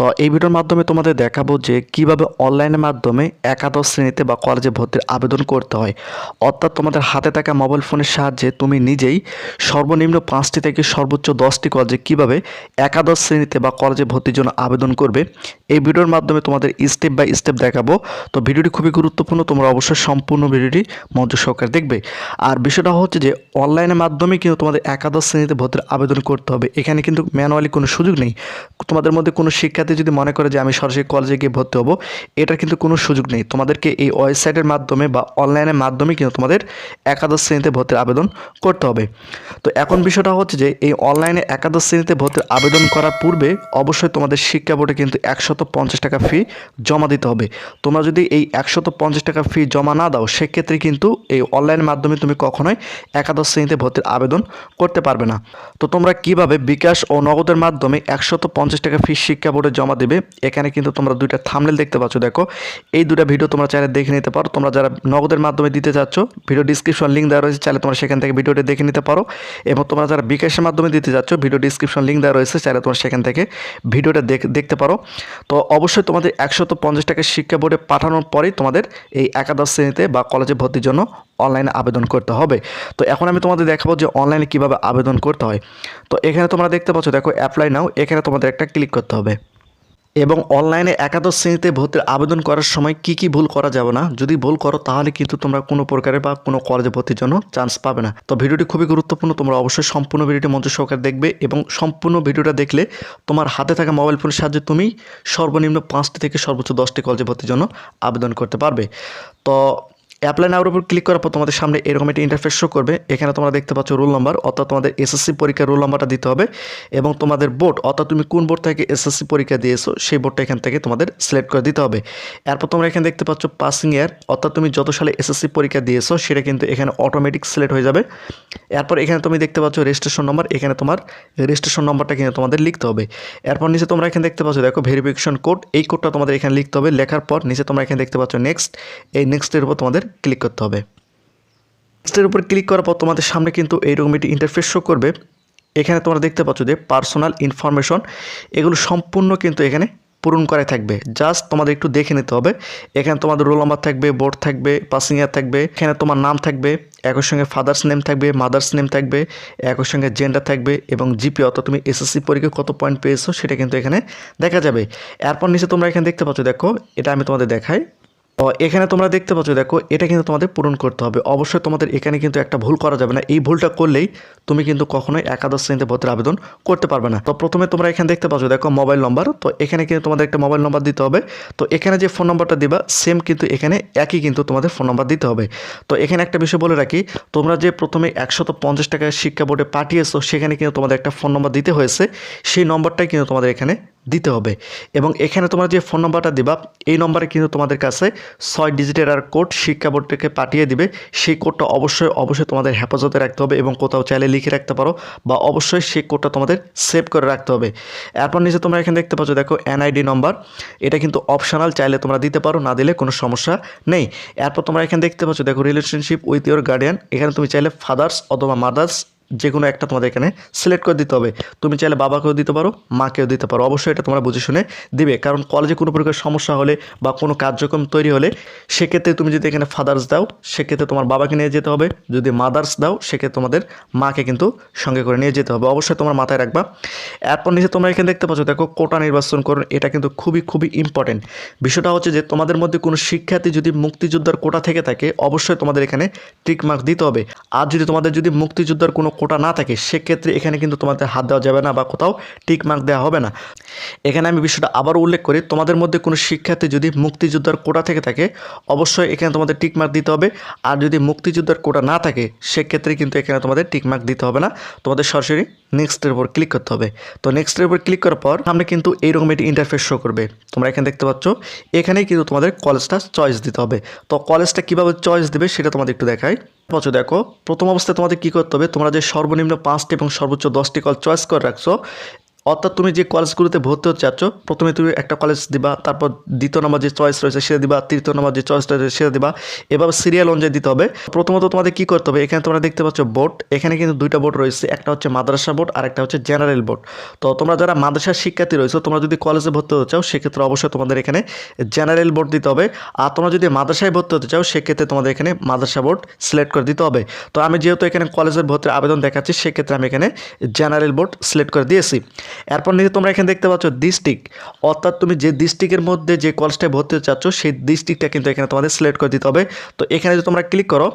তো এই ভিডিওর মাধ্যমে তোমাদের দেখাবো যে কীভাবে অনলাইনের মাধ্যমে একাদশ শ্রেণীতে বা কলেজে ভর্তির আবেদন করতে হয়। অর্থাৎ তোমাদের হাতে থাকা মোবাইল ফোনের সাহায্যে তুমি নিজেই সর্বনিম্ন পাঁচটি থেকে সর্বোচ্চ দশটি কলেজে কীভাবে একাদশ শ্রেণীতে বা কলেজে ভর্তির জন্য আবেদন করবে, এই ভিডিওর মাধ্যমে তোমাদের স্টেপ বাই স্টেপ দেখাবো। তো ভিডিওটি খুবই গুরুত্বপূর্ণ, তোমরা অবশ্যই সম্পূর্ণ ভিডিওটি মনোযোগ সহকারে দেখবে। আর বিষয়টা হচ্ছে যে অনলাইনের মাধ্যমে কিন্তু তোমাদের একাদশ শ্রেণীতে ভর্তির আবেদন করতে হবে, এখানে কিন্তু ম্যানুয়ালি কোনো সুযোগ নেই। তোমাদের মধ্যে কোনো শিক্ষার্থী যদি মনে করে যে আমি সরাসরি কলেজে গিয়ে ভর্তি হব, এটার কিন্তু কোনো সুযোগ নেই। তোমাদেরকে এই ওয়েবসাইটের মাধ্যমে বা অনলাইনের মাধ্যমে কিন্তু তোমাদের একাদশ শ্রেণীতে ভর্তির আবেদন করতে হবে। তো এখন বিষয়টা হচ্ছে যে, এই অনলাইনে একাদশ শ্রেণীতে ভর্তির আবেদন করার পূর্বে অবশ্যই তোমাদের শিক্ষা বোর্ডে কিন্তু একশত পঞ্চাশ টাকা ফি জমা দিতে হবে। তোমরা যদি এই একশত পঞ্চাশ টাকা ফি জমা না দাও, সেক্ষেত্রে কিন্তু এই অনলাইনের মাধ্যমে তুমি কখনোই একাদশ শ্রেণীতে ভর্তির আবেদন করতে পারবে না। তো তোমরা কীভাবে বিকাশ ও নগদের মাধ্যমে একশত পঞ্চাশ টাকা ফি শিক্ষা বোর্ডে জমা দেবে। এখানে কিন্তু তোমরা দুইটা থামনেল দেখতে পাচ্ছ, দেখো। এই দুটা ভিডিও তোমরা চাইলে দেখে নিতে পারো। তোমরা যারা নগদের মাধ্যমে দিতে চাচ্ছ ভিডিও ডিসক্রিপশন লিঙ্ক দেওয়া রয়েছে, চাইলে তোমরা সেখান থেকে ভিডিওটি দেখে নিতে পারো। এবং তোমরা যারা বিকাশের মাধ্যমে দিতে যাচ্ছ ভিডিও ডিসক্রিপশন লিঙ্ক দেওয়া রয়েছে, চাইলে তোমরা সেখান থেকে ভিডিওটা দেখ- দেখতে পারো। তো অবশ্যই তোমাদের একশত পঞ্চাশ টাকা শিক্ষা বোর্ডে পাঠানোর পরেই তোমাদের এই একাদশ শ্রেণীতে বা কলেজে ভর্তির জন্য অনলাইনে আবেদন করতে হবে। তো এখন আমি তোমাদের দেখাবো যে অনলাইনে কীভাবে আবেদন করতে হয়। তো এখানে তোমরা দেখতে পাচ্ছ, দেখো অ্যাপ্লাই নাও এখানে তোমাদের একটা ক্লিক করতে হবে। এবং অনলাইনে একাদশ শ্রেণীতে ভর্তির আবেদন করার সময় কি কি ভুল করা যাবে না? যদি ভুল করো, তাহলে কিন্তু তোমরা কোনো প্রকারে বা কোনো কলেজে ভর্তির জন্য চান্স পাবে না। তো ভিডিওটি খুবই গুরুত্বপূর্ণ, তোমরা অবশ্যই সম্পূর্ণ ভিডিওটি মঞ্চ সহকারে দেখবে এবং সম্পূর্ণ ভিডিওটা দেখলে তোমার হাতে থাকা মোবাইল ফোনের সাহায্যে তুমি সর্বনিম্ন পাঁচটি থেকে সর্বোচ্চ দশটি কলেজে ভর্তির জন্য আবেদন করতে পারবে। তো অ্যাপ্লাই নাওয়ার উপর ক্লিক করার পর তোমাদের সামনে এরকম একটি ইন্টারফেস শো করবে। এখানে তোমরা দেখতে পাচ্ছ রোল নাম্বার অর্থাৎ তোমাদের এসএসসি পরীক্ষার রোল নাম্বারটা দিতে হবে এবং তোমাদের বোর্ড অর্থাৎ তুমি কোন বোর্ড থেকে এসএসসি পরীক্ষা দিয়েছ, সেই বোর্ডটা এখান থেকে তোমাদের সিলেক্ট করে দিতে হবে। এরপর তোমরা এখানে দেখতে পাচ্ছ পাসিং ইয়ার অর্থাৎ তুমি যত সালে এসএসসি পরীক্ষা দিয়েছ, সেটা কিন্তু এখানে অটোমেটিক সিলেক্ট হয়ে যাবে। এরপর এখানে তুমি দেখতে পাচ্ছ রেজিস্ট্রেশন নম্বর এখানে তোমার রেজিস্ট্রেশন নম্বরটা কিন্তু তোমাদের লিখতে হবে। এরপর নিচে তোমরা এখানে দেখতে পাচ্ছ, দেখো ভেরিফিকেশন কোড এই কোডটা তোমাদের এখানে লিখতে হবে। লেখার পর নিচে তোমরা এখানে দেখতে পাচ্ছ নেক্সট এই নেক্সটের উপর তোমাদের ক্লিক করতে হবে। নেক্সটের উপর ক্লিক করার পর তোমাদের সামনে কিন্তু এইরকম একটি ইন্টারফেস শো করবে। এখানে তোমরা দেখতে পাচ্ছ যে পার্সোনাল ইনফরমেশন এগুলো সম্পূর্ণ কিন্তু এখানে পূরণ করাই থাকবে। জাস্ট তোমাদের একটু দেখে নিতে হবে। এখানে তোমাদের রোল নাম্বার থাকবে বোর্ড থাকবে পাসিং ইয়ার থাকবে, এখানে তোমার নাম থাকবে, একই সঙ্গে ফাদার্স নেম থাকবে মাদার্স নেম থাকবে, একই সঙ্গে জেন্ডার থাকবে এবং জিপি অর্থাৎ তুমি এসএসসি পরীক্ষায় কত পয়েন্ট পেয়েছ সেটা কিন্তু এখানে দেখা যাবে। এরপর নিচে তোমরা এখানে দেখতে পাচ্ছ, দেখো, এটা আমি তোমাদের দেখাই। এখানে তোমরা দেখতে পাচ্ছ, দেখো, এটা কিন্তু তোমাদের পূরণ করতে হবে। অবশ্যই তোমাদের এখানে কিন্তু একটা ভুল করা যাবে না। এই ভুলটা করলেই তুমি কিন্তু কখনোই একাদশ শ্রেণীতে ভর্তির আবেদন করতে পারবে না। তো প্রথমে তোমরা এখানে দেখতে পাচ্ছ, দেখো মোবাইল নম্বর তো এখানে কিন্তু তোমাদের একটা মোবাইল নম্বর দিতে হবে। তো এখানে যে ফোন নম্বরটা দিবা সেম কিন্তু এখানে একই কিন্তু তোমাদের ফোন নম্বর দিতে হবে। তো এখানে একটা বিষয় বলে রাখি, তোমরা যে প্রথমে একশত পঞ্চাশ টাকা শিক্ষা বোর্ডে পাঠিয়েছো, সেখানে কিন্তু তোমাদের একটা ফোন নম্বর দিতে হয়েছে। সেই নম্বরটাই কিন্তু তোমাদের এখানে দিতে হবে। এবং এখানে তোমরা যে ফোন নম্বরটা দিবা, এই নম্বরে কিন্তু তোমাদের কাছে ছয় ডিজিটের আর কোড শিক্ষা বোর্ড থেকে পাঠিয়ে দিবে। সেই কোডটা অবশ্যই অবশ্যই তোমাদের হেফাজতে রাখতে হবে এবং কোথাও চাইলে লিখে রাখতে পারো বা অবশ্যই সেই কোডটা তোমাদের সেভ করে রাখতে হবে। এরপর নিচে তোমরা এখানে দেখতে পাচ্ছ, দেখো এনআইডি নম্বর এটা কিন্তু অপশনাল চাইলে তোমরা দিতে পারো, না দিলে কোনো সমস্যা নেই। এরপর তোমরা এখানে দেখতে পাচ্ছ, দেখো রিলেশনশিপ উইথ ইউর গার্ডিয়ান এখানে তুমি চাইলে ফাদার্স অথবা মাদার্স যে কোনো একটা তোমাদের এখানে সিলেক্ট করে দিতে হবে। তুমি চাইলে বাবাকেও দিতে পারো, মাকেও দিতে পারো। অবশ্যই এটা তোমরা বুঝে শুনে দিবে। কারণ কলেজে কোনো প্রকার সমস্যা হলে বা কোনো কার্যক্রম তৈরি হলে সেক্ষেত্রে তুমি যদি এখানে ফাদার্স দাও, সেক্ষেত্রে তোমার বাবাকে নিয়ে যেতে হবে। যদি মাদার্স দাও, সেক্ষেত্রে তোমাদের মাকে কিন্তু সঙ্গে করে নিয়ে যেতে হবে। অবশ্যই তোমার মাথায় রাখবা। এরপর নিচে তোমরা এখানে দেখতে পাচ্ছ, দেখো কোটা নির্বাচন করুন। এটা কিন্তু খুবই খুবই ইম্পর্টেন্ট বিষয়টা হচ্ছে যে তোমাদের মধ্যে কোনো শিক্ষার্থী যদি মুক্তিযোদ্ধার কোটা থেকে থাকে, অবশ্যই তোমাদের এখানে টিক মার্ক দিতে হবে। আর যদি তোমাদের যদি মুক্তিযোদ্ধার কোনো কোটা না থাকে, সেক্ষেত্রে এখানে কিন্তু তোমাদের হাত দেওয়া যাবে না বা কোথাও টিক মার্ক দেওয়া হবে না। এখানে আমি বিষয়টা আবার উল্লেখ করি, তোমাদের মধ্যে কোনো শিক্ষার্থী যদি মুক্তিযোদ্ধার কোটা থেকে থাকে, অবশ্যই এখানে তোমাদের টিক মার্ক দিতে হবে। আর যদি মুক্তিযোদ্ধার কোটা না থাকে, সেক্ষেত্রে কিন্তু এখানে তোমাদের টিক মার্ক দিতে হবে না। তোমাদের সরাসরি নেক্সটের উপর ক্লিক করতে হবে। তো নেক্সটের উপর ক্লিক করার পর আমরা কিন্তু এইরকম একটি ইন্টারফেস শো করবে। তোমরা এখানে দেখতে পাচ্ছ, এখানেই কিন্তু তোমাদের কলেজটা চয়েস দিতে হবে। তো কলেজটা কীভাবে চয়েস দেবে, সেটা তোমাদের একটু দেখাই। পাচ্ছ, দেখো। প্রথম অবস্থায় তোমাদের কী করতে হবে? তোমরা যে সর্বনিম্ন পাঁচটি এবং সর্বোচ্চ দশটি কল চয়েস করে রাখছো অর্থাৎ তুমি যে কলেজগুলোতে ভর্তি হতে চাচ্ছ, প্রথমে তুমি একটা কলেজ দিবা, তারপর দ্বিতীয় নম্বর যে চয়েস রয়েছে সেটা দিবা, তৃতীয় নম্বর যে চয়েস রয়েছে সেটা দিবা, এভাবে সিরিয়াল অনুযায়ী দিতে হবে। প্রথমত তোমাদের কি করতে হবে, এখানে তোমরা দেখতে পাচ্ছ বোর্ড এখানে কিন্তু দুইটা বোর্ড রয়েছে, একটা হচ্ছে মাদ্রাসা বোর্ড আর একটা হচ্ছে জেনারেল বোর্ড তো তোমরা যারা মাদ্রাসার শিক্ষার্থী রয়েছে, তোমরা যদি কলেজে ভর্তি হতে চাও, সেক্ষেত্রে অবশ্যই তোমাদের এখানে জেনারেল বোর্ড দিতে হবে। আর তোমরা যদি মাদ্রাসায় ভর্তি হতে চাও, সেক্ষেত্রে তোমাদের এখানে মাদ্রাসা বোর্ড সিলেক্ট করে দিতে হবে। তো আমি যেহেতু এখানে কলেজের ভর্তির আবেদন দেখাচ্ছি, সেক্ষেত্রে আমি এখানে জেনারেল বোর্ড সিলেক্ট করে দিয়েছি। এরপর নিচে তোমরা এখানে দেখতে পাচ্ছ ডিস্ট্রিক্ট অর্থাৎ তুমি যে ডিস্ট্রিক্টের মধ্যে যে কলেজটায় ভর্তি হতে চাচ্ছ, সেই ডিস্ট্রিক্টটা কিন্তু এখানে তোমাদের সিলেক্ট করে দিতে হবে। তো এখানে যদি তোমরা ক্লিক করো,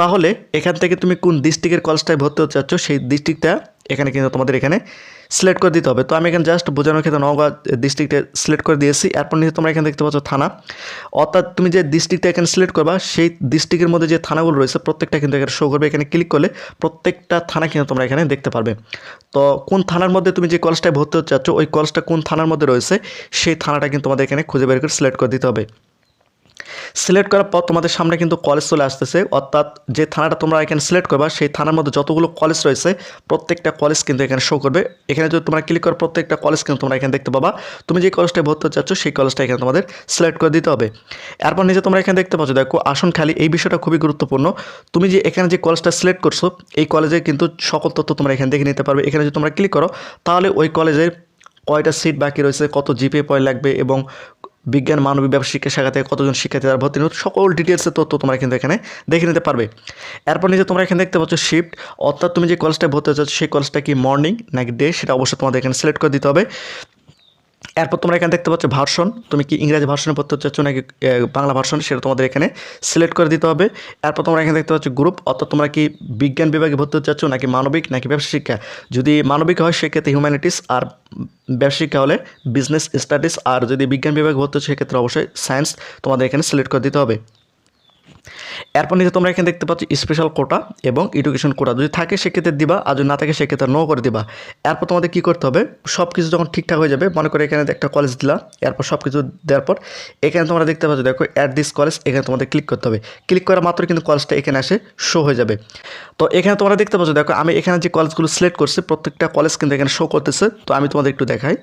তাহলে এখান থেকে তুমি কোন ডিস্ট্রিক্টের কলেজটায় ভর্তি হতে চাচ্ছ, সেই ডিস্ট্রিক্টটা এখানে কিন্তু তোমাদের এখানে সিলেক্ট করে দিতে হবে। তো আমি এখানে জাস্ট বোঝানোর ক্ষেত্রে নওগাঁ ডিস্ট্রিক্টে সিলেক্ট করে দিয়েছি। এরপর নিচে তোমরা এখানে দেখতে পাচ্ছ থানা। অর্থাৎ তুমি যে ডিস্ট্রিক্টটা এখানে সিলেক্ট করবা, সেই ডিস্ট্রিক্টের মধ্যে যে থানাগুলো রয়েছে, প্রত্যেকটা কিন্তু এখানে শো করবে। এখানে ক্লিক করলে প্রত্যেকটা থানা কিন্তু তোমরা এখানে দেখতে পারবে। তো কোন থানার মধ্যে তুমি যে কলেজটায় ভর্তি হতে চাচ্ছ, ওই কলেজটা কোন থানার মধ্যে রয়েছে, সেই থানাটা কিন্তু তোমাদের এখানে খুঁজে বের করে সিলেক্ট করে দিতে হবে। সিলেক্ট করার পর তোমাদের সামনে কিন্তু কলেজ চলে আসতেছে। অর্থাৎ যে থানাটা তোমরা এখানে সিলেক্ট করবা, সেই থানার মধ্যে যতগুলো কলেজ রয়েছে, প্রত্যেকটা কলেজ কিন্তু এখানে শো করবে। এখানে যদি তোমরা ক্লিক করো, প্রত্যেকটা কলেজ কিন্তু তোমরা এখানে দেখতে পাবা। তুমি যে কলেজটায় ভর্তি হতে চাচ্ছ, সেই কলেজটা এখানে তোমাদের সিলেক্ট করে দিতে হবে। এরপর নিজে তোমরা এখানে দেখতে পাচ্ছ, দেখো, আসন খালি, এই বিষয়টা খুবই গুরুত্বপূর্ণ। তুমি যে এখানে যে কলেজটা সিলেক্ট করছ, এই কলেজে কিন্তু সকল তথ্য তোমরা এখানে দেখে নিতে পারবে। এখানে যদি তোমরা ক্লিক করো, তাহলে ওই কলেজের কয়টা সিট বাকি রয়েছে, কত জিপে পয়েন্ট লাগবে এবং বিজ্ঞান মানবিক ব্যবসা শিক্ষা শাখা থেকে কতজন শিক্ষার্থী তারা ভর্তি হতো সকল ডিটেলসের তথ্য তোমরা কিন্তু এখানে দেখে নিতে পারবে। এরপর নিজে তোমরা এখানে দেখতে পাচ্ছ শিফট অর্থাৎ তুমি যে কলেজটায় ভর্তি হচ্ছে সেই কলেজটা কি মর্নিং নাকি ডে সেটা অবশ্যই তোমাদের এখানে সিলেক্ট করে দিতে হবে। এরপর তোমরা এখানে দেখতে পাচ্ছ ভার্সন। তুমি কি ইংরাজি ভার্সনে পড়তে চাচ্ছ নাকি বাংলা ভার্সন? সেটা তোমাদের এখানে সিলেক্ট করে দিতে হবে। এরপর তোমরা এখানে দেখতে পাচ্ছ গ্রুপ অর্থাৎ তোমরা কি বিজ্ঞান বিভাগে ভর্তি হতে চাচ্ছ নাকি মানবিক নাকি ব্যবসা শিক্ষা? যদি মানবিক হয়, সেক্ষেত্রে হিউম্যানিটিস আর ব্যবসা শিক্ষা হলে বিজনেস স্টাডিজ আর যদি বিজ্ঞান বিভাগে ভর্তি হচ্ছে, সেক্ষেত্রে অবশ্যই সায়েন্স তোমাদের এখানে সিলেক্ট করে দিতে হবে। এরপর নিচে তোমরা এখানে দেখতে পাচ্ছ স্পেশাল কোটা এবং এডুকেশন কোটা যদি থাকে সেক্ষেত্রে দিবা, আর যদি না থাকে সেক্ষেত্রে নো করে দিবা। এরপর তোমাদের কী করতে হবে? সব কিছু যখন ঠিকঠাক হয়ে যাবে, মনে করে এখানে একটা কলেজ দিলা, এরপর সব কিছু দেওয়ার পর এখানে তোমরা দেখতে পাচ্ছ, দেখো অ্যাট দিস কলেজ এখানে তোমাদের ক্লিক করতে হবে। ক্লিক করা মাত্র কিন্তু কলেজটা এখানে আসে শো হয়ে যাবে। তো এখানে তোমরা দেখতে পাচ্ছ, দেখো, আমি এখানে যে কলেজগুলো সিলেক্ট করছি, প্রত্যেকটা কলেজ কিন্তু এখানে শো করতেছে। তো আমি তোমাদের একটু দেখাই।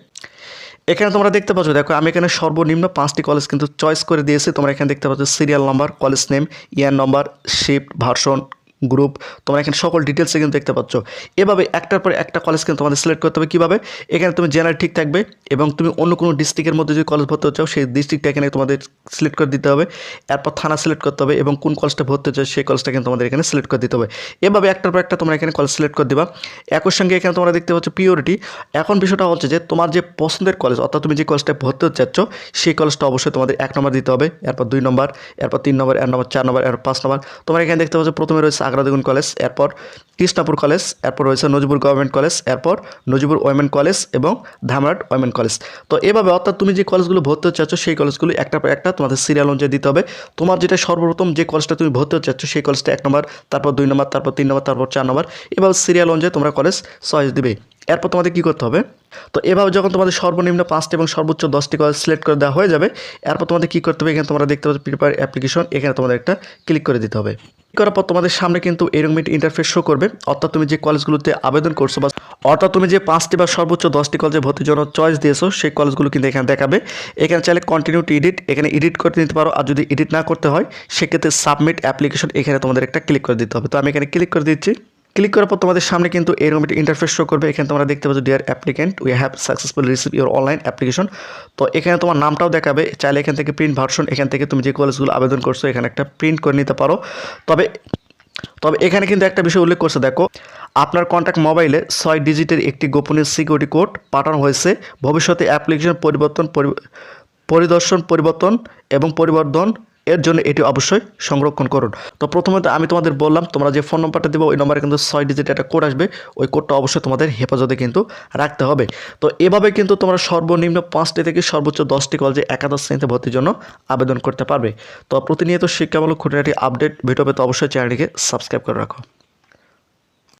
এখানে তোমরা দেখতে পাচ্ছ, দেখো, আমি এখানে সর্বনিম্ন পাঁচটি কলেজ কিন্তু চয়েস করে দিয়েছি। তোমরা এখানে দেখতে পাচ্ছ serial number college name year number shift version group তোমরা এখানে সকল ডিটেলসে কিন্তু দেখতে পাচ্ছ। এভাবে একটার পর একটা কলেজ কিন্তু তোমাদের সিলেক্ট করতে হবে কীভাবে? এখানে তুমি জেনারেল ঠিক থাকবে এবং তুমি অন্য কোনো ডিস্ট্রিক্টের মধ্যে যদি কলেজ ভর্তি চাও, সেই ডিস্ট্রিক্টটা এখানে তোমাদের সিলেক্ট করে দিতে হবে। এরপর থানা সিলেক্ট করতে হবে এবং কোন কলেজটা ভর্তি হচ্ছে, সেই কলেজটা কিন্তু তোমাদের এখানে সিলেক্ট করে দিতে হবে। এভাবে একটার পর একটা তোমরা এখানে কলেজ সিলেক্ট করে দিবা। একই সঙ্গে এখানে তোমরা দেখতে পাচ্ছ পিওরিটি এখন বিষয়টা হচ্ছে যে, তোমার যে পছন্দের কলেজ অর্থাৎ তুমি যে কলেজটা ভর্তি হতে চাচ্ছ, সেই কলেজটা অবশ্যই তোমাদের এক নম্বর দিতে হবে। এরপর দুই নম্বর এরপর তিন নম্বর এক নম্বর চার নম্বর এরপর পাঁচ নম্বর তোমরা এখানে দেখতে পাচ্ছ প্রথমে রয়েছে আগ্রা দেগুন কলেজ, এরপর কৃষ্ণাপুর কলেজ, এরপর রয়েছে নজিবুর গভর্নমেন্ট কলেজ, এরপর নজিবুর ওয়েমেন কলেজ এবং ধামরাট ওয়েমেন কলেজ। তো এভাবে অর্থাৎ তুমি যে কলেজগুলো ভর্তি হতে চাচ্ছ, সেই কলেজগুলো একটা পর একটা তোমাদের সিরিয়াল অনুযায়ী দিতে হবে। তোমার যেটা সর্বপ্রথম যে কলেজটা তুমি ভর্তি হতে চাচ্ছ, সেই কলেজটা এক নম্বর, তারপর দুই নম্বর, তারপর তিন নম্বর, তারপর চার নম্বর, এভাবে সিরিয়াল অনুযায়ী তোমরা কলেজ চয়েস দিবে। এরপর তোমাদের কী করতে হবে? তো এভাবে যখন তোমাদের সর্বনিম্ন পাঁচটি এবং সর্বোচ্চ দশটি কলেজ সিলেক্ট করে দেওয়া হয়ে যাবে, এরপর তোমাদের কী করতে হবে? এখানে তোমরা দেখতে পাচ্ছ প্রিপেয়ার অ্যাপ্লিকেশন এখানে তোমাদের একটা ক্লিক করে দিতে হবে। করার পর তোমাদের সামনে কিন্তু এরকম একটি ইন্টারফেস শো করবে। অর্থাৎ তুমি যে কলেজগুলোতে আবেদন করছ বা অর্থাৎ তুমি যে পাঁচটি বা সর্বোচ্চ দশটি কলেজে ভর্তির জন্য চয়েস দিয়েছ, সেই কলেজগুলো কিন্তু এখানে দেখাবে। এখানে চাইলে কন্টিনিউ টু এডিট এখানে এডিট করে নিতে পারো। আর যদি এডিট না করতে হয়, সেক্ষেত্রে সাবমিট অ্যাপ্লিকেশন এখানে তোমাদের একটা ক্লিক করে দিতে হবে। তো আমি এখানে ক্লিক করে দিচ্ছি। ক্লিক করার পর তোমাদের সামনে কিন্তু এরকম একটি ইন্টারফেস শো করবে। এখানে তোমরা দেখতে পাচ্ছ dear applicant we have successful receive your online application তো এখানে তোমার নামটাও দেখাবে। চাইলে এখান থেকে প্রিন্ট ভার্সন এখান থেকে তুমি যে কলেজগুলো আবেদন করছ, এখানে একটা প্রিন্ট করে নিতে পারো। তবে তবে এখানে কিন্তু একটা বিষয় উল্লেখ করছে, দেখো, আপনার কন্ট্যাক্ট মোবাইলে ছয় ডিজিটের একটি গোপনীয় সিকিউরিটি কোড পাঠানো হয়েছে। ভবিষ্যতে অ্যাপ্লিকেশন পরিবর্তন, পরি- পরিদর্শন, পরিবর্তন এবং পরিবর্ধন এর জন্য এটি অবশ্যই সংরক্ষণ করুন। তো প্রথমত আমি তোমাদের বললাম, তোমরা যে ফোন নম্বরটা দেবো, ওই নম্বরে কিন্তু ছয় ডিজিট একটা কোড আসবে। ওই কোডটা অবশ্যই তোমাদের হেফাজতে কিন্তু রাখতে হবে। তো এভাবে কিন্তু তোমরা সর্বনিম্ন পাঁচটি থেকে সর্বোচ্চ দশটি কলেজে একাদশ শ্রেণীতে ভর্তির জন্য আবেদন করতে পারবে। তো প্রতিনিয়ত শিক্ষামূলক খুঁটিনাটি আপডেট ভিডিও পেতে অবশ্যই চ্যানেলটিকে সাবস্ক্রাইব করে রাখো।